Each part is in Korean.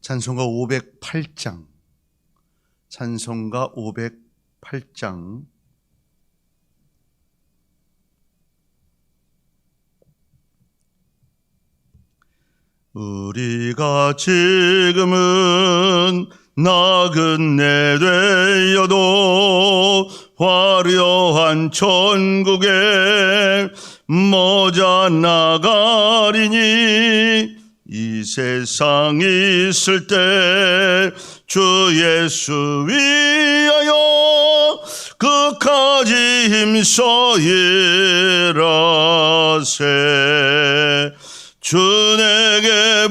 찬송가 508장. 찬송가 508장. 우리가 지금은 나그네 되어도 화려한 천국에 모자 나가리니 이 세상 있을 때 주 예수 위하여 끝까지 힘써 일하세. 주 내게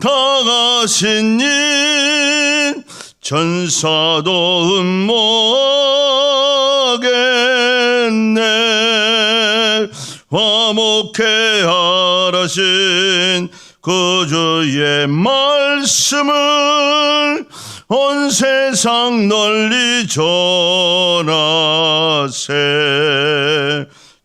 부탁하신 일 전사도 음모 화목해 하라신 그 주의 말씀을 온 세상 널리 전하세.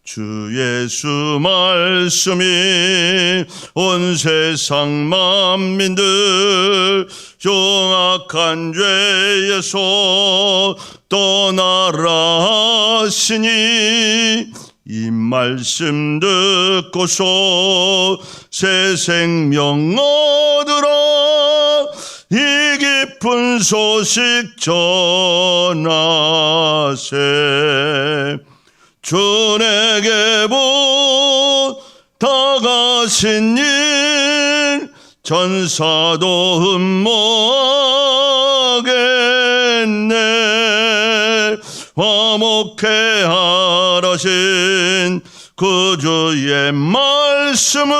주 예수 말씀이 온 세상 만민들 정악한 죄에서 떠나라 하시니 이 말씀 듣고서 새 생명 얻으라 이 깊은 소식 전하세. 주 내게 부탁하신 일 전사도 음모 화목해 하라신 그 주의 말씀을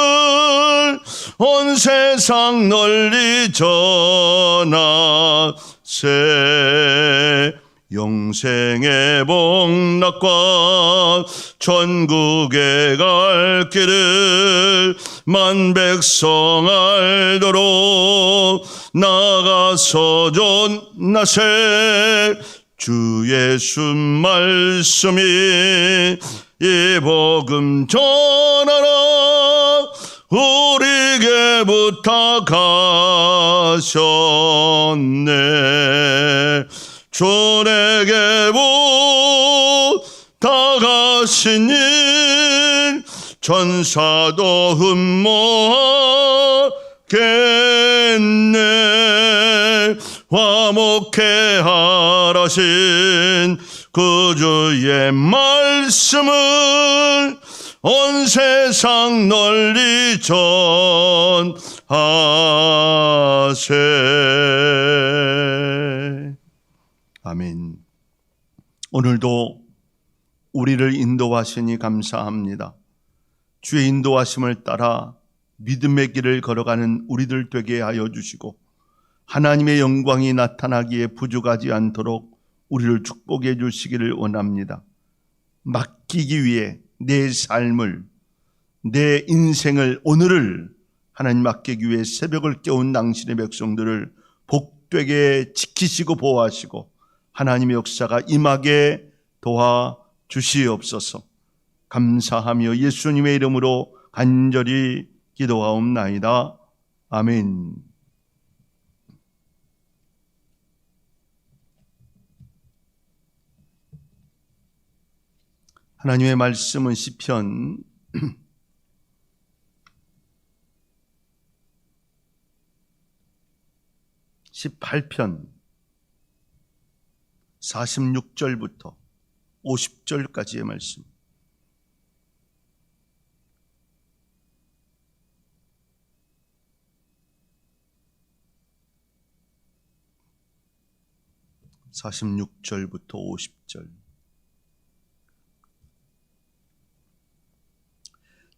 온 세상 널리 전하세. 영생의 복락과 천국에 갈 길을 만 백성 알도록 나가서 전나세 주 예수 말씀이 이 복음 전하라 우리에게 부탁하셨네. 주 내게 부탁하신 일 전사도 흠모하겠네. 화목해 하 라신 그 주의 말씀을 온 세상 널리 전하세 아멘. 오늘도 우리를 인도하시니 감사합니다. 주의 인도하심을 따라 믿음의 길을 걸어가는 우리들 되게 하여 주시고 하나님의 영광이 나타나기에 부족하지 않도록 우리를 축복해 주시기를 원합니다. 맡기기 위해 내 삶을 내 인생을 오늘을 하나님 맡기기 위해 새벽을 깨운 당신의 백성들을 복되게 지키시고 보호하시고 하나님의 역사가 임하게 도와 주시옵소서. 감사하며 예수님의 이름으로 간절히 기도하옵나이다. 아멘. 하나님의 말씀은 시편 18편 46절부터 50절까지의 말씀. (46절부터 50절)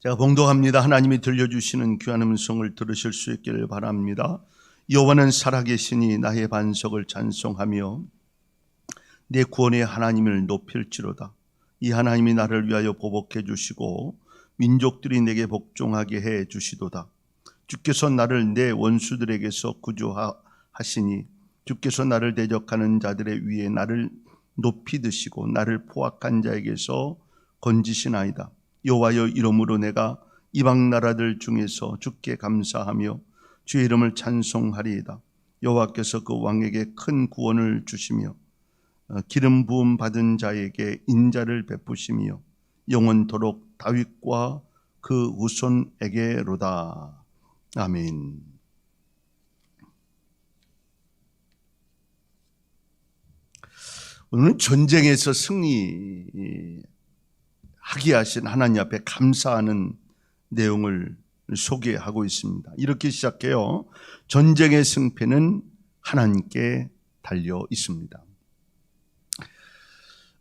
제가 봉독합니다. 하나님이 들려주시는 귀한 음성을 들으실 수 있기를 바랍니다. 여호와는 살아계시니 나의 반석을 찬송하며 내 구원의 하나님을 높일지로다. 이 하나님이 나를 위하여 보복해 주시고 민족들이 내게 복종하게 해 주시도다. 주께서 나를 내 원수들에게서 구조하시니 주께서 나를 대적하는 자들의 위에 나를 높이 드시고 나를 포악한 자에게서 건지시나이다. 여호와여 이름으로 내가 이방 나라들 중에서 주께 감사하며 주의 이름을 찬송하리이다. 여호와께서 그 왕에게 큰 구원을 주시며 어, 기름 부음 받은 자에게 인자를 베푸시며 영원토록 다윗과 그 후손에게로다. 아멘. 오늘은 전쟁에서 승리 하게 하신 하나님 앞에 감사하는 내용을 소개하고 있습니다. 이렇게 시작해요. 전쟁의 승패는 하나님께 달려 있습니다.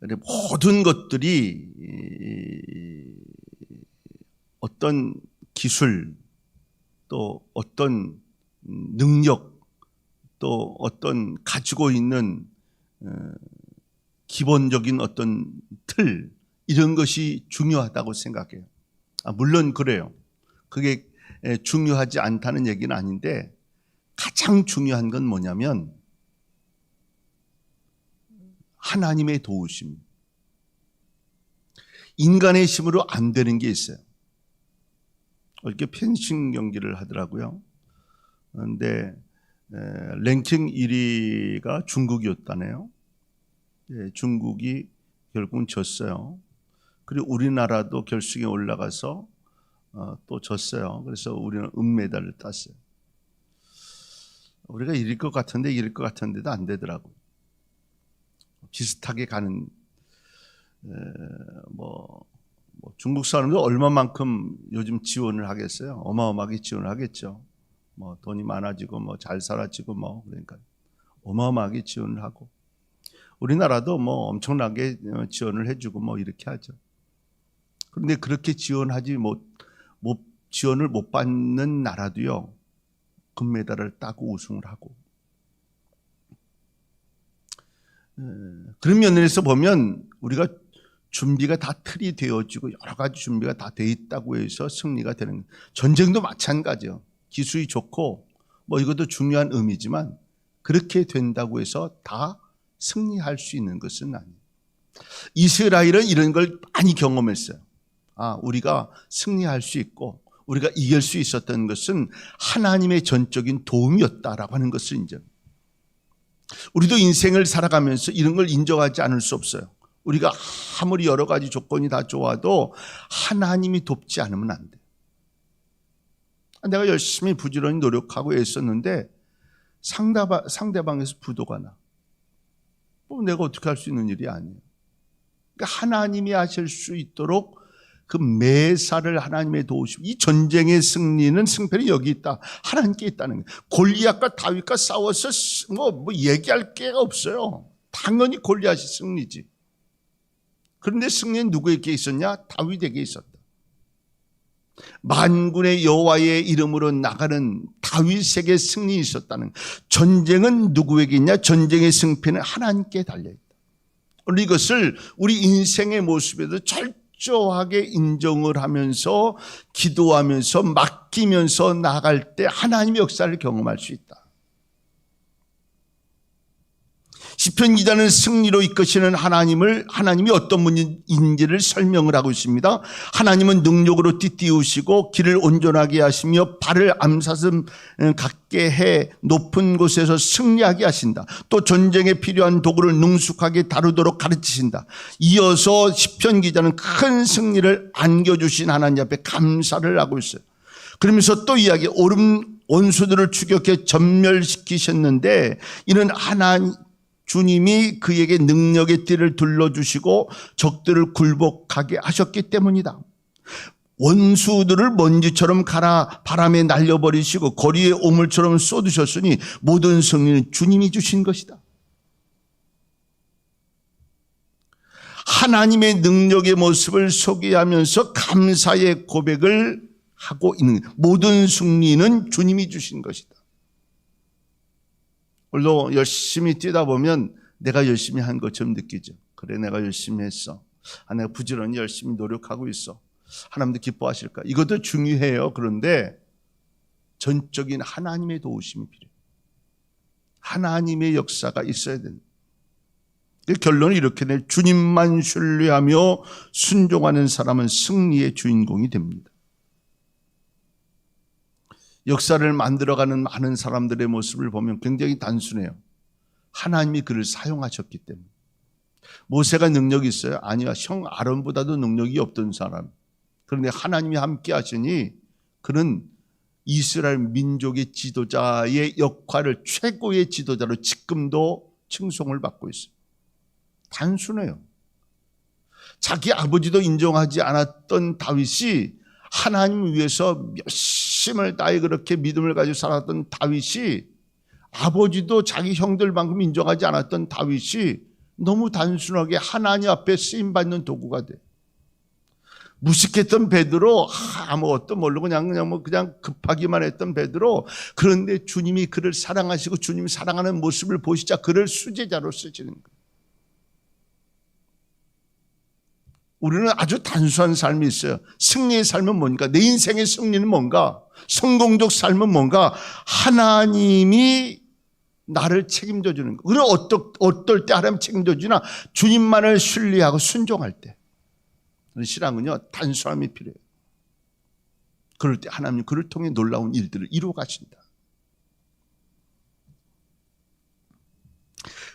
모든 것들이 어떤 기술 또 어떤 능력 또 어떤 가지고 있는 어, 기본적인 어떤 틀 이런 것이 중요하다고 생각해요. 아, 물론 그래요. 그게 중요하지 않다는 얘기는 아닌데 가장 중요한 건 뭐냐면 하나님의 도우심. 인간의 힘으로 안 되는 게 있어요. 이렇게 펜싱 경기를 하더라고요. 그런데 랭킹 1위가 중국이었다네요. 예, 중국이 결국은 졌어요. 그리고 우리나라도 결승에 올라가서 어, 또 졌어요. 그래서 우리는 은메달을 땄어요. 우리가 이길 것 같은데 이길 것 같은데도 안 되더라고. 비슷하게 가는 에, 뭐, 뭐 중국 사람도 얼마만큼 요즘 지원을 하겠어요? 어마어마하게 지원을 하겠죠. 뭐 돈이 많아지고 뭐 잘 살아지고 뭐 그러니까 어마어마하게 지원을 하고 우리나라도 뭐 엄청나게 지원을 해주고 뭐 이렇게 하죠. 그런데 그렇게 지원하지 못, 못 지원을 못 받는 나라도요 금메달을 따고 우승을 하고 그런 면에서 보면 우리가 준비가 다 틀이 되어지고 여러 가지 준비가 다 돼 있다고 해서 승리가 되는 전쟁도 마찬가지요. 기술이 좋고 뭐 이것도 중요한 의미지만 그렇게 된다고 해서 다 승리할 수 있는 것은 아니에요. 이스라엘은 이런 걸 많이 경험했어요. 아, 우리가 승리할 수 있고 우리가 이길 수 있었던 것은 하나님의 전적인 도움이었다라고 하는 것을 인정. 우리도 인생을 살아가면서 이런 걸 인정하지 않을 수 없어요. 우리가 아무리 여러 가지 조건이 다 좋아도 하나님이 돕지 않으면 안 돼. 내가 열심히 부지런히 노력하고 애썼는데 상대방, 상대방에서 부도가 나. 뭐 내가 어떻게 할 수 있는 일이 아니에요. 그러니까 하나님이 하실 수 있도록 그 매사를 하나님의 도우심. 이 전쟁의 승리는 승패는 여기 있다. 하나님께 있다는 거예요. 골리앗과 다윗과 싸워서 뭐, 뭐 얘기할 게가 없어요. 당연히 골리앗이 승리지. 그런데 승리는 누구에게 있었냐? 다윗에게 있었다. 만군의 여호와의 이름으로 나가는 다윗에게 승리 있었다는 전쟁은 누구에게 있냐? 전쟁의 승패는 하나님께 달려 있다. 오늘 이것을 우리 인생의 모습에도 철저하게 인정을 하면서 기도하면서 맡기면서 나갈 때 하나님의 역사를 경험할 수 있다. 시편 기자는 승리로 이끄시는 하나님을 하나님이 어떤 분인지를 설명을 하고 있습니다. 하나님은 능력으로 띠띠우시고 길을 온전하게 하시며 발을 암사슴 갖게 해 높은 곳에서 승리하게 하신다. 또 전쟁에 필요한 도구를 능숙하게 다루도록 가르치신다. 이어서 시편 기자는 큰 승리를 안겨주신 하나님 앞에 감사를 하고 있어요. 그러면서 또 이야기 오름 원수들을 추격해 전멸시키셨는데 이는 하나님 주님이 그에게 능력의 띠를 둘러주시고 적들을 굴복하게 하셨기 때문이다. 원수들을 먼지처럼 갈아 바람에 날려버리시고 거리에 오물처럼 쏟으셨으니 모든 승리는 주님이 주신 것이다. 하나님의 능력의 모습을 소개하면서 감사의 고백을 하고 있는 모든 승리는 주님이 주신 것이다. 오늘도 열심히 뛰다 보면 내가 열심히 한 것처럼 느끼죠. 그래 내가 열심히 했어. 아, 내가 부지런히 열심히 노력하고 있어. 하나님도 기뻐하실까? 이것도 중요해요. 그런데 전적인 하나님의 도우심이 필요해요. 하나님의 역사가 있어야 된다. 그 결론은 이렇게 돼. 주님만 신뢰하며 순종하는 사람은 승리의 주인공이 됩니다. 역사를 만들어가는 많은 사람들의 모습을 보면 굉장히 단순해요. 하나님이 그를 사용하셨기 때문에. 모세가 능력이 있어요? 아니요. 형 아론보다도 능력이 없던 사람. 그런데 하나님이 함께 하시니 그는 이스라엘 민족의 지도자의 역할을 최고의 지도자로 지금도 칭송을 받고 있어요. 단순해요. 자기 아버지도 인정하지 않았던 다윗이 하나님 위해서 열심을 다해 그렇게 믿음을 가지고 살았던 다윗이 아버지도 자기 형들만큼 인정하지 않았던 다윗이 너무 단순하게 하나님 앞에 쓰임 받는 도구가 돼. 무식했던 베드로 아무것도 모르고 그냥 그냥 뭐 그냥 급하기만 했던 베드로 그런데 주님이 그를 사랑하시고 주님이 사랑하는 모습을 보시자 그를 수제자로 쓰시는 거예요. 우리는 아주 단순한 삶이 있어요. 승리의 삶은 뭔가? 내 인생의 승리는 뭔가? 성공적 삶은 뭔가? 하나님이 나를 책임져 주는 거. 그럼 어떨, 어떨 때 하나님 책임져 주나? 주님만을 신뢰하고 순종할 때. 신앙은요, 단순함이 필요해요. 그럴 때 하나님 그를 통해 놀라운 일들을 이루어 가신다.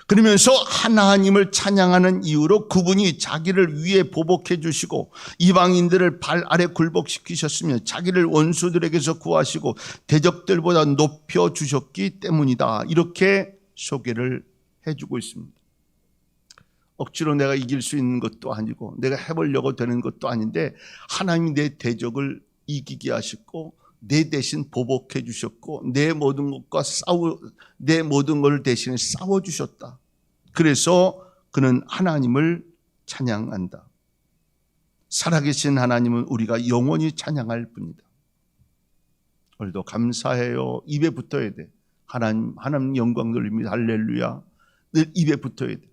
그러면서 하나님을 찬양하는 이유로 그분이 자기를 위해 보복해 주시고 이방인들을 발 아래 굴복시키셨으며 자기를 원수들에게서 구하시고 대적들보다 높여 주셨기 때문이다. 이렇게 소개를 해주고 있습니다. 억지로 내가 이길 수 있는 것도 아니고 내가 해보려고 되는 것도 아닌데 하나님이 내 대적을 이기게 하셨고 내 대신 보복해 주셨고 내 모든 것과 싸우 내 모든 걸 대신에 싸워 주셨다. 그래서 그는 하나님을 찬양한다. 살아계신 하나님은 우리가 영원히 찬양할 뿐이다. 오늘도 감사해요. 입에 붙어야 돼. 하나님 하나님 영광 돌립니다. 할렐루야. 늘 입에 붙어야 돼.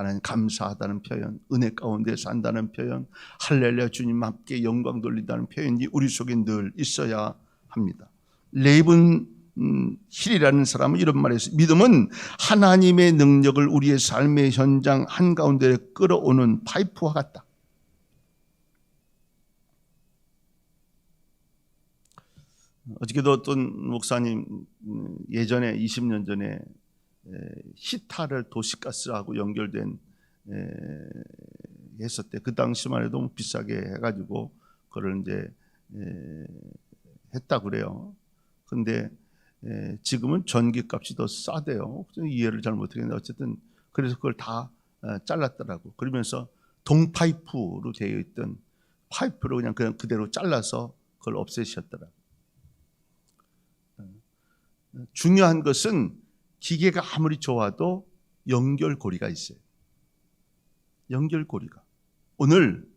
하나님 감사하다는 표현, 은혜 가운데 산다는 표현, 할렐루야 주님 함께 영광 돌린다는 표현이 우리 속에 늘 있어야 합니다. 레이븐 음, 힐이라는 사람은 이런 말했어요. 믿음은 하나님의 능력을 우리의 삶의 현장 한가운데 끌어오는 파이프와 같다. 어저께도 어떤 목사님 음, 예전에 20년 전에 히타를 도시가스하고 연결된 했었대. 그 당시만 해도 너무 비싸게 해가지고 그걸 이제 했다 그래요. 근데 지금은 전기값이 더 싸대요. 이해를 잘 못하겠는데 어쨌든 그래서 그걸 다 어, 잘랐더라고. 그러면서 동파이프로 되어 있던 파이프로 그냥 그냥 그대로 잘라서 그걸 없애셨더라. 어, 중요한 것은 기계가 아무리 좋아도 연결고리가 있어요. 연결고리가. 오늘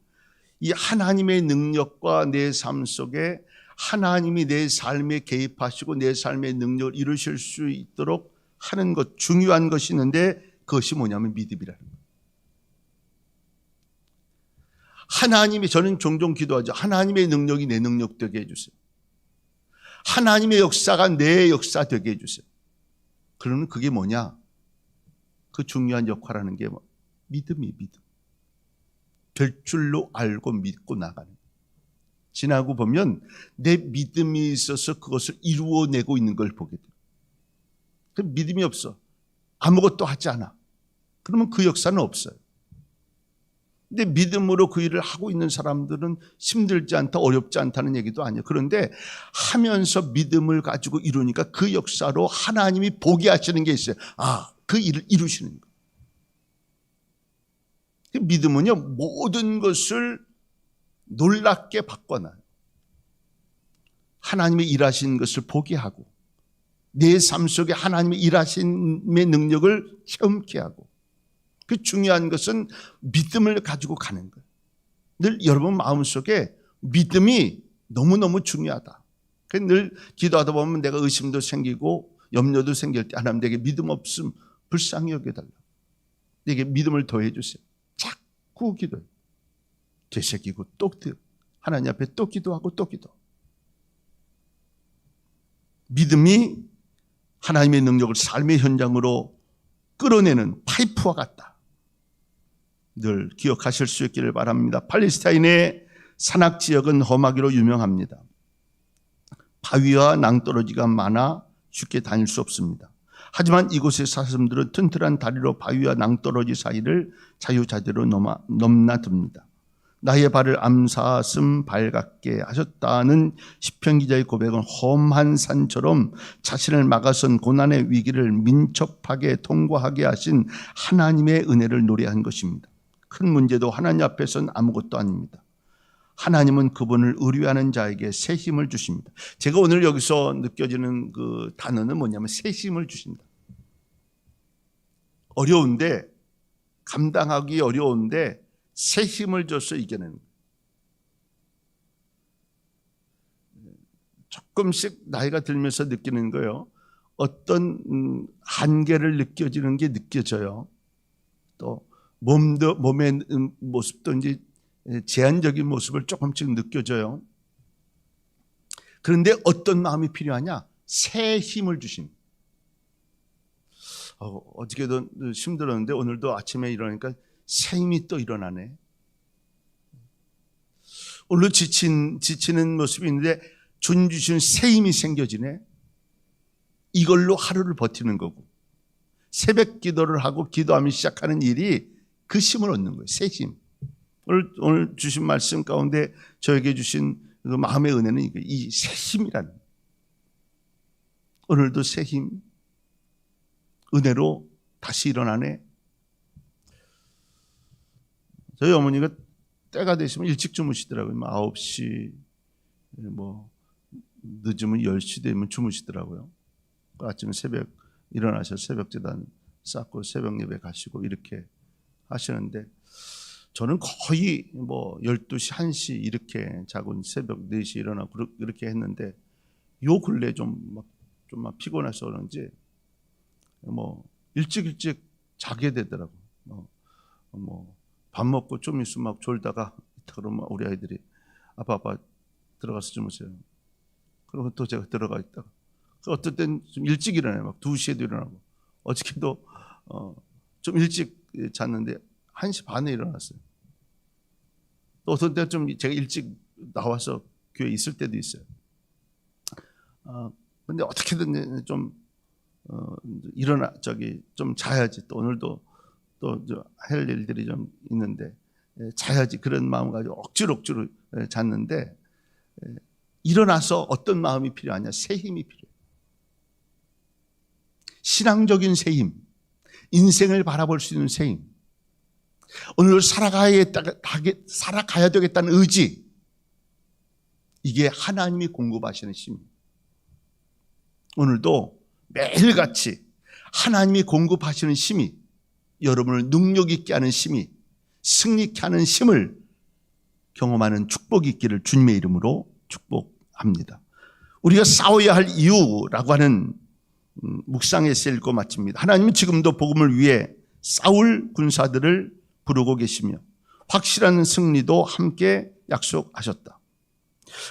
이 하나님의 능력과 내 삶 속에 하나님이 내 삶에 개입하시고 내 삶의 능력을 이루실 수 있도록 하는 것 중요한 것이 있는데 그것이 뭐냐면 믿음이라는 거예요. 하나님이 저는 종종 기도하죠. 하나님의 능력이 내 능력 되게 해주세요. 하나님의 역사가 내 역사 되게 해주세요. 그러면 그게 뭐냐? 그 중요한 역할하는 게 뭐? 믿음이 믿음. 될 줄로 알고 믿고 나가는. 지나고 보면 내 믿음이 있어서 그것을 이루어내고 있는 걸 보게 돼요. 그 믿음이 없어. 아무것도 하지 않아. 그러면 그 역사는 없어요. 근데 믿음으로 그 일을 하고 있는 사람들은 힘들지 않다, 어렵지 않다는 얘기도 아니에요. 그런데 하면서 믿음을 가지고 이루니까 그 역사로 하나님이 보게 하시는 게 있어요. 아, 그 일을 이루시는 거. 그 믿음은요, 모든 것을 놀랍게 바꿔놔요. 하나님의 일하신 것을 보게 하고, 내 삶 속에 하나님의 일하심의 능력을 체험케 하고, 그 중요한 것은 믿음을 가지고 가는 거예요. 늘 여러분 마음속에 믿음이 너무너무 중요하다. 늘 기도하다 보면 내가 의심도 생기고 염려도 생길 때 하나님 내게 믿음 없음 불쌍히 여겨달라. 내게 믿음을 더해 주세요. 자꾸 기도해. 되새기고 또 기도. 하나님 앞에 또 기도하고 또 기도. 믿음이 하나님의 능력을 삶의 현장으로 끌어내는 파이프와 같다. 늘 기억하실 수 있기를 바랍니다. 팔레스타인의 산악 지역은 험하기로 유명합니다. 바위와 낭떠러지가 많아 쉽게 다닐 수 없습니다. 하지만 이곳의 사슴들은 튼튼한 다리로 바위와 낭떠러지 사이를 자유자재로 넘나듭니다. 나의 발을 암사슴 발 같게 하셨다는 시편 기자의 고백은 험한 산처럼 자신을 막아선 고난의 위기를 민첩하게 통과하게 하신 하나님의 은혜를 노래한 것입니다. 큰 문제도 하나님 앞에서는 아무것도 아닙니다. 하나님은 그분을 의뢰하는 자에게 새 힘을 주십니다. 제가 오늘 여기서 느껴지는 그 단어는 뭐냐면 새 힘을 주신다. 어려운데 감당하기 어려운데 새 힘을 줘서 이겨내는 조금씩 나이가 들면서 느끼는 거예요. 어떤 음, 한계를 느껴지는 게 느껴져요. 또 몸도 몸의 음, 모습도 이제 제한적인 모습을 조금씩 느껴져요. 그런데 어떤 마음이 필요하냐? 새 힘을 주신. 어, 어저께도 힘들었는데 오늘도 아침에 일어나니까 새 힘이 또 일어나네. 오늘 지친 지치는 모습이 있는데 준 주신 새 힘이 생겨지네. 이걸로 하루를 버티는 거고 새벽 기도를 하고 기도하며 시작하는 일이 그 힘을 얻는 거예요. 새 힘. 오늘, 오늘 주신 말씀 가운데 저에게 주신 그 마음의 은혜는 이 새 힘이라는. 오늘도 새 힘, 은혜로 다시 일어나네. 저희 어머니가 때가 되시면 일찍 주무시더라고요. 9시, 뭐, 늦으면 10시 되면 주무시더라고요. 그 아침에 새벽 일어나셔서 새벽 재단 쌓고 새벽 예배 가시고 이렇게 하시는데 저는 거의 뭐 12시, 1시 이렇게 자고 새벽 4시 일어나고 그렇게 했는데 요 근래 좀막 좀 막 피곤해서 그런지 뭐 일찍 일찍 자게 되더라고. 뭐, 뭐, 밥 먹고 좀 있으면 막 졸다가 그러면 우리 아이들이 아빠 아빠 들어가서 주무세요. 그리고 또 제가 들어가 있다가 그 어떨 땐 좀 일찍 일어나요. 막 2시에도 일어나고 어저께도 어, 좀 일찍 잤는데 1시 반에 일어났어요. 또 어떤 때는 좀 제가 일찍 나와서 교회 있을 때도 있어요. 아, 근데 어떻게든 좀 어, 일어나 저기 좀 자야지. 또 오늘도 또 할 일들이 좀 있는데 예, 자야지 그런 마음 가지고 억지로 억지로 예, 잤는데 예, 일어나서 어떤 마음이 필요하냐? 새 힘이 필요해. 신앙적인 새 힘, 인생을 바라볼 수 있는 새 힘. 오늘 살아가야, 살아가야 되겠다는 의지. 이게 하나님이 공급하시는 힘. 오늘도 매일같이 하나님이 공급하시는 힘이 여러분을 능력 있게 하는 힘이 승리케 하는 힘을 경험하는 축복이 있기를 주님의 이름으로 축복합니다. 우리가 싸워야 할 이유라고 하는 음, 묵상에서 읽고 마칩니다. 하나님은 지금도 복음을 위해 싸울 군사들을 부르고 계시며 확실한 승리도 함께 약속하셨다.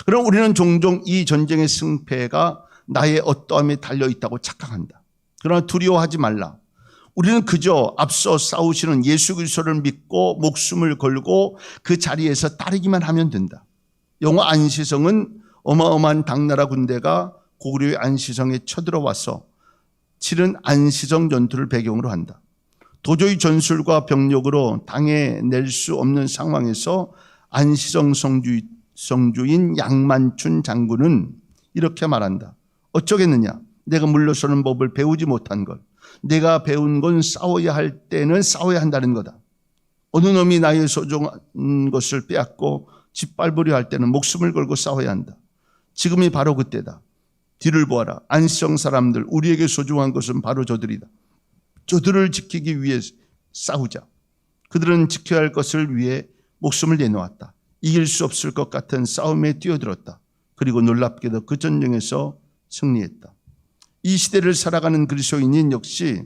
그럼 우리는 종종 이 전쟁의 승패가 나의 어떠함에 달려 있다고 착각한다. 그러나 두려워하지 말라. 우리는 그저 앞서 싸우시는 예수 그리스도를 믿고 목숨을 걸고 그 자리에서 따르기만 하면 된다. 영어 안시성은 어마어마한 당나라 군대가 고구려의 안시성에 쳐들어와서 치른 안시성 전투를 배경으로 한다. 도저히 전술과 병력으로 당해낼 수 없는 상황에서 안시성 성주, 성주인 양만춘 장군은 이렇게 말한다. 어쩌겠느냐? 내가 물러서는 법을 배우지 못한 것. 내가 배운 건 싸워야 할 때는 싸워야 한다는 거다. 어느 놈이 나의 소중한 것을 빼앗고 짓밟으려 할 때는 목숨을 걸고 싸워야 한다. 지금이 바로 그때다. 뒤를 보아라. 안시성 사람들, 우리에게 소중한 것은 바로 저들이다. 저들을 지키기 위해 싸우자. 그들은 지켜야 할 것을 위해 목숨을 내놓았다. 이길 수 없을 것 같은 싸움에 뛰어들었다. 그리고 놀랍게도 그 전쟁에서 승리했다. 이 시대를 살아가는 그리스도인인 역시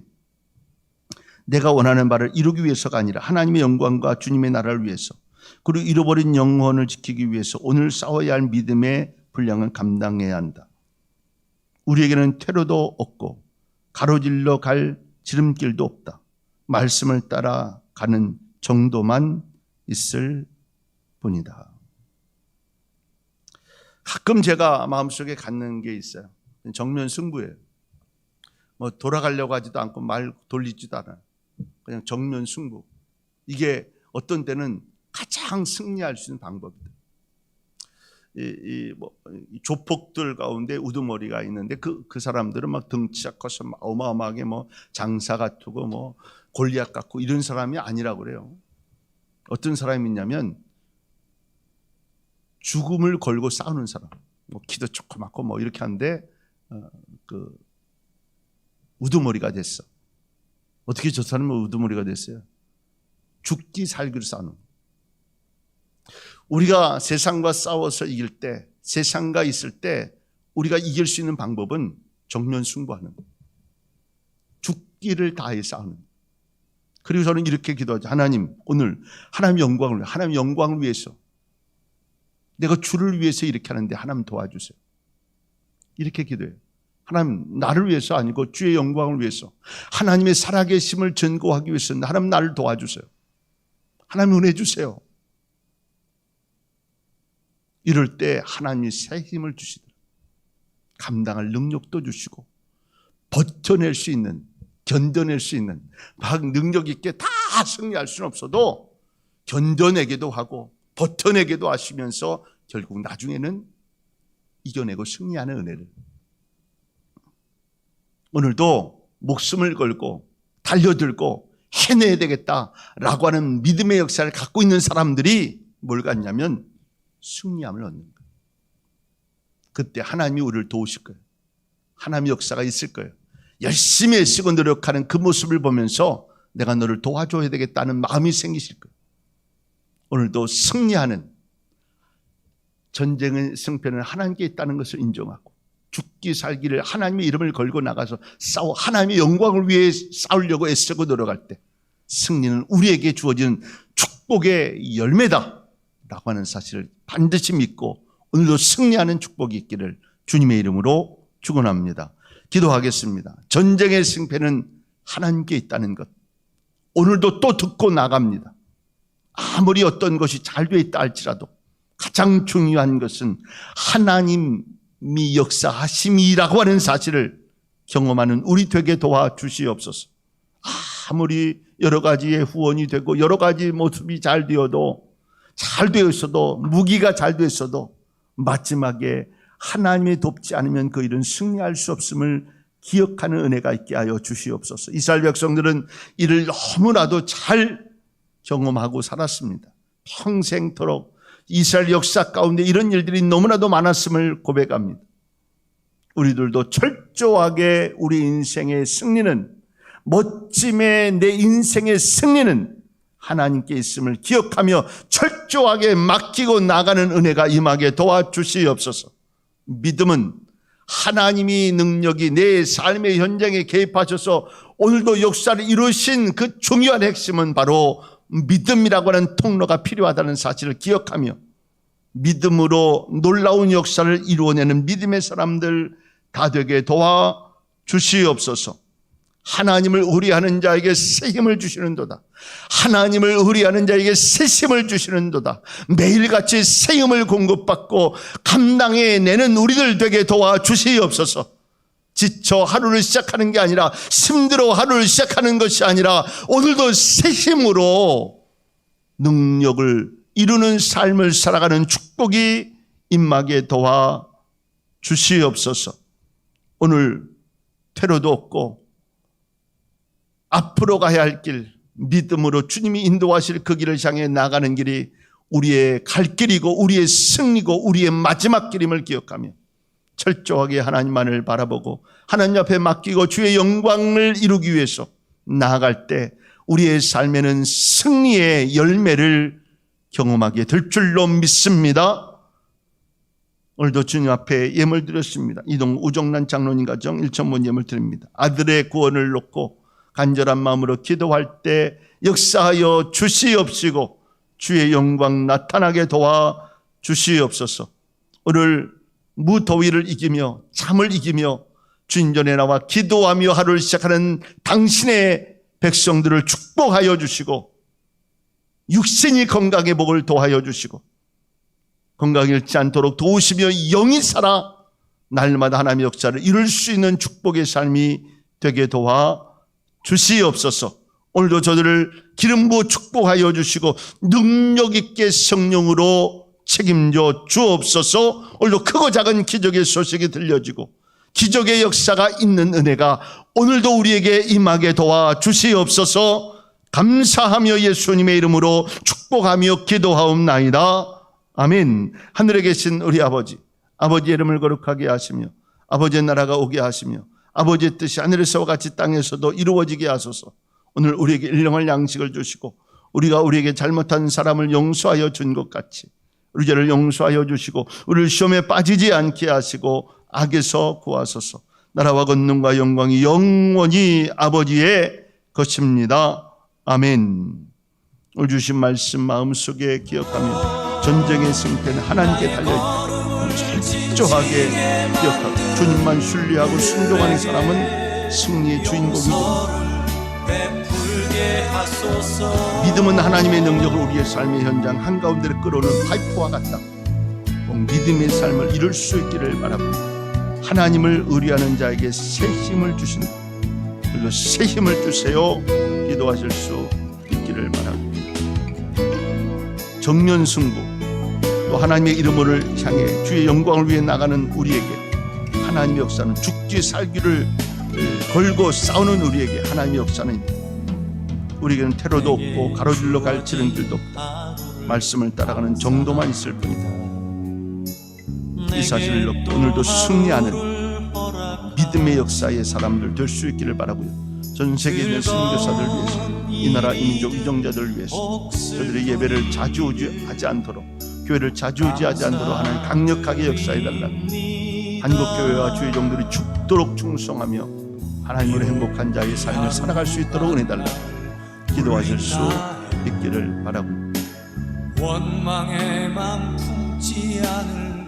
내가 원하는 바를 이루기 위해서가 아니라 하나님의 영광과 주님의 나라를 위해서 그리고 잃어버린 영혼을 지키기 위해서 오늘 싸워야 할 믿음의 분량을 감당해야 한다. 우리에게는 퇴로도 없고 가로질러 갈 지름길도 없다. 말씀을 따라 가는 정도만 있을 뿐이다. 가끔 제가 마음속에 갖는 게 있어요. 정면 승부예요. 뭐 돌아가려고 하지도 않고 말 돌리지도 않아요. 그냥 정면 승부. 이게 어떤 때는 가장 승리할 수 있는 방법이다. 이, 이, 뭐, 이 조폭들 가운데 우두머리가 있는데 그, 그 사람들은 막 덩치가 커서 막 어마어마하게 뭐 장사 같고 뭐 골리앗 같고 이런 사람이 아니라고 그래요. 어떤 사람이 있냐면 죽음을 걸고 싸우는 사람. 뭐 키도 조그맣고 뭐 이렇게 하는데 어, 그 우두머리가 됐어. 어떻게 저 사람은 우두머리가 됐어요? 죽기 살기로 싸우는. 우리가 세상과 싸워서 이길 때, 세상과 있을 때 우리가 이길 수 있는 방법은 정면 승부하는 거예요. 죽기를 다해 싸우는. 거예요. 그리고 저는 이렇게 기도하죠. 하나님, 오늘 하나님 영광을 하나님 영광을 위해서 내가 주를 위해서 이렇게 하는데 하나님 도와주세요. 이렇게 기도해요. 하나님 나를 위해서 아니고 주의 영광을 위해서 하나님의 살아계심을 증거하기 위해서 하나님 나를 도와주세요. 하나님 은혜 주세요. 이럴 때 하나님이 새 힘을 주시더라. 감당할 능력도 주시고 버텨낼 수 있는 견뎌낼 수 있는 막 능력 있게 다 승리할 수는 없어도 견뎌내기도 하고 버텨내기도 하시면서 결국 나중에는 이겨내고 승리하는 은혜를 오늘도 목숨을 걸고 달려들고 해내야 되겠다라고 하는 믿음의 역사를 갖고 있는 사람들이 뭘 갖냐면 승리함을 얻는 거예요. 그때 하나님이 우리를 도우실 거예요. 하나님의 역사가 있을 거예요. 열심히 애쓰고 노력하는 그 모습을 보면서 내가 너를 도와줘야 되겠다는 마음이 생기실 거예요. 오늘도 승리하는 전쟁의 승패는 하나님께 있다는 것을 인정하고 죽기 살기를 하나님의 이름을 걸고 나가서 싸워 하나님의 영광을 위해 싸우려고 애쓰고 노력할 때 승리는 우리에게 주어진 축복의 열매다 라고 하는 사실을 반드시 믿고 오늘도 승리하는 축복이 있기를 주님의 이름으로 축원합니다. 기도하겠습니다. 전쟁의 승패는 하나님께 있다는 것. 오늘도 또 듣고 나갑니다. 아무리 어떤 것이 잘돼 있다 할지라도 가장 중요한 것은 하나님이 역사하심이라고 하는 사실을 경험하는 우리 되게 도와 주시옵소서. 아무리 여러 가지의 후원이 되고 여러 가지 모습이 잘 되어도 잘 되어 있어도 무기가 잘 되어 있어도 마지막에 하나님이 돕지 않으면 그 일은 승리할 수 없음을 기억하는 은혜가 있게 하여 주시옵소서. 이스라엘 백성들은 이를 너무나도 잘 경험하고 살았습니다. 평생토록 이스라엘 역사 가운데 이런 일들이 너무나도 많았음을 고백합니다. 우리들도 철저하게 우리 인생의 승리는 멋짐의 내 인생의 승리는 하나님께 있음을 기억하며 철저하게 맡기고 나가는 은혜가 임하게 도와주시옵소서. 믿음은 하나님이 능력이 내 삶의 현장에 개입하셔서 오늘도 역사를 이루신 그 중요한 핵심은 바로 믿음이라고 하는 통로가 필요하다는 사실을 기억하며 믿음으로 놀라운 역사를 이루어내는 믿음의 사람들 다 되게 도와 주시옵소서. 하나님을 의리하는 자에게 새 힘을 주시는도다. 하나님을 의리하는 자에게 새 힘을 주시는도다. 매일같이 새 힘을 공급받고 감당해 내는 우리들 되게 도와 주시옵소서. 지쳐 하루를 시작하는 게 아니라 힘들어 하루를 시작하는 것이 아니라 오늘도 새 힘으로 능력을 이루는 삶을 살아가는 축복이 임하게 도와 주시옵소서. 오늘 퇴로도 없고 앞으로 가야 할 길, 믿음으로 주님이 인도하실 그 길을 향해 나가는 길이 우리의 갈 길이고 우리의 승리고 우리의 마지막 길임을 기억하며 철저하게 하나님만을 바라보고 하나님 앞에 맡기고 주의 영광을 이루기 위해서 나아갈 때 우리의 삶에는 승리의 열매를 경험하게 될 줄로 믿습니다. 오늘도 주님 앞에 예물 드렸습니다. 이동 우정란 장로님 가정 1천문 예물 드립니다. 아들의 구원을 놓고 간절한 마음으로 기도할 때 역사하여 주시옵시고 주의 영광 나타나게 도와 주시옵소서. 오늘 무더위를 이기며 잠을 이기며 주님 전에 나와 기도하며 하루를 시작하는 당신의 백성들을 축복하여 주시고 육신이 건강의 복을 도하여 주시고 건강 잃지 않도록 도우시며 영이 살아 날마다 하나님의 역사를 이룰 수 있는 축복의 삶이 되게 도와 주시옵소서. 오늘도 저들을 기름 부어 축복하여 주시고 능력 있게 성령으로 책임져 주옵소서. 오늘도 크고 작은 기적의 소식이 들려지고 기적의 역사가 있는 은혜가 오늘도 우리에게 임하게 도와 주시옵소서. 감사하며 예수님의 이름으로 축복하며 기도하옵나이다. 아멘. 하늘에 계신 우리 아버지, 아버지의 이름을 거룩하게 하시며 아버지의 나라가 오게 하시며 아버지의 뜻이 하늘에서와 같이 땅에서도 이루어지게 하소서. 오늘 우리에게 일용할 양식을 주시고 우리가 우리에게 잘못한 사람을 용서하여 준 것 같이 우리 죄를 용서하여 주시고 우리를 시험에 빠지지 않게 하시고 악에서 구하소서. 나라와 권능과 영광이 영원히 아버지의 것입니다. 아멘. 오늘 주신 말씀 마음속에 기억하며 전쟁의 승패는 하나님께 달려있다. 철저하게 기억하고 주님만 신뢰하고 순종하는 사람은 승리의 주인공입니다. 믿음은 하나님의 능력을 우리의 삶의 현장 한가운데로 끌어오는 파이프와 같다. 꼭 믿음의 삶을 이룰 수 있기를 바랍니다. 하나님을 의뢰하는 자에게 새 힘을 주신다. 그리고 새 힘을 주세요. 기도하실 수 있기를 바랍니다. 정면 승부 또 하나님의 이름을 향해 주의 영광을 위해 나가는 우리에게 하나님의 역사는 죽기 살기를 걸고 싸우는 우리에게 하나님의 역사는 우리에게는 테러도 없고 가로질러 갈 지름길도 없다. 말씀을 따라가는 정도만 있을 뿐이다. 이 사실을 놓고 오늘도 승리하는 믿음의 역사의 사람들 될 수 있기를 바라고요. 전 세계에 있는 선교사들 위해서 이 나라 이민족 이정자들을 위해서 저들의 예배를 자주우지하지 않도록 교회를 자주우지하지 않도록 하는 강력하게 역사해 달라. 한국 교회와 주의 종들이 죽도록 충성하며 하나님으로 행복한 자의 삶을 살아갈 수 있도록 은혜 달라. 기도하실 수 있기를 바라고 원망의 맘 품지 않을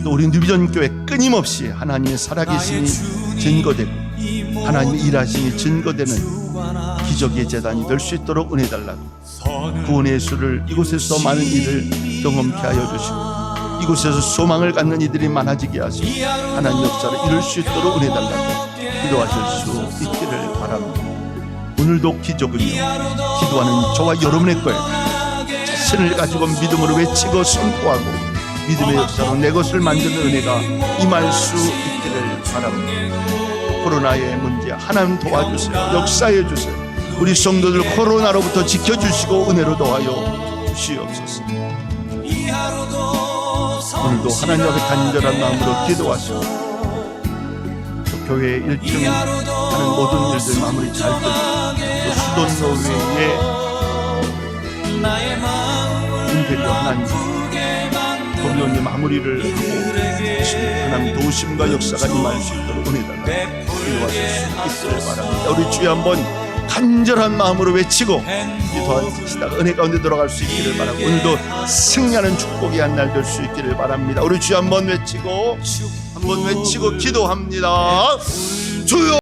이또 우리 누비전 교회 끊임없이 하나님의 살아계심이 증거되고 하나님의 일하심이 증거되는 기적의 재단이 될 수 있도록 은혜 달라고 구원의 수를 이곳에서 많은 일을 경험케 하여 주시고 이곳에서 소망을 갖는 이들이 많아지게 하시고 하나님 역사를 이룰 수 있도록 은혜 달라고 기도하실 수 있기를 바랍니다. 오늘도 기적은요 기도하는 저와 여러분의 거예요 자신을 가지고 믿음으로 외치고 선포하고 믿음의 역사로 내 것을 만드는 은혜가 임할 수 있기를 바랍니다. 코로나의 문제 하나님 도와주세요. 역사해 주세요. 우리 성도들 코로나로부터 지켜주시고 은혜로 도와요 주시옵소서 오늘도 하나님 앞에 간절한 마음으로 기도하시고 또 교회 1층 하는 모든 일들 마무리 잘 되고 또 수돈 노회의 인테리어 하나님 법령의 마무리를 하고 하나님 도우심과 역사가 임할 수 있도록 은혜 달라 기도하실 수 있기를 바랍니다. 우리 주여 한번 간절한 마음으로 외치고 기도하시다가 은혜 가운데 들어갈 수 있기를 바라고 오늘도 승리하는 축복이 한 날 될 수 있기를 바랍니다. 우리 주여 한번 외치고 한번 외치고 기도합니다. 주여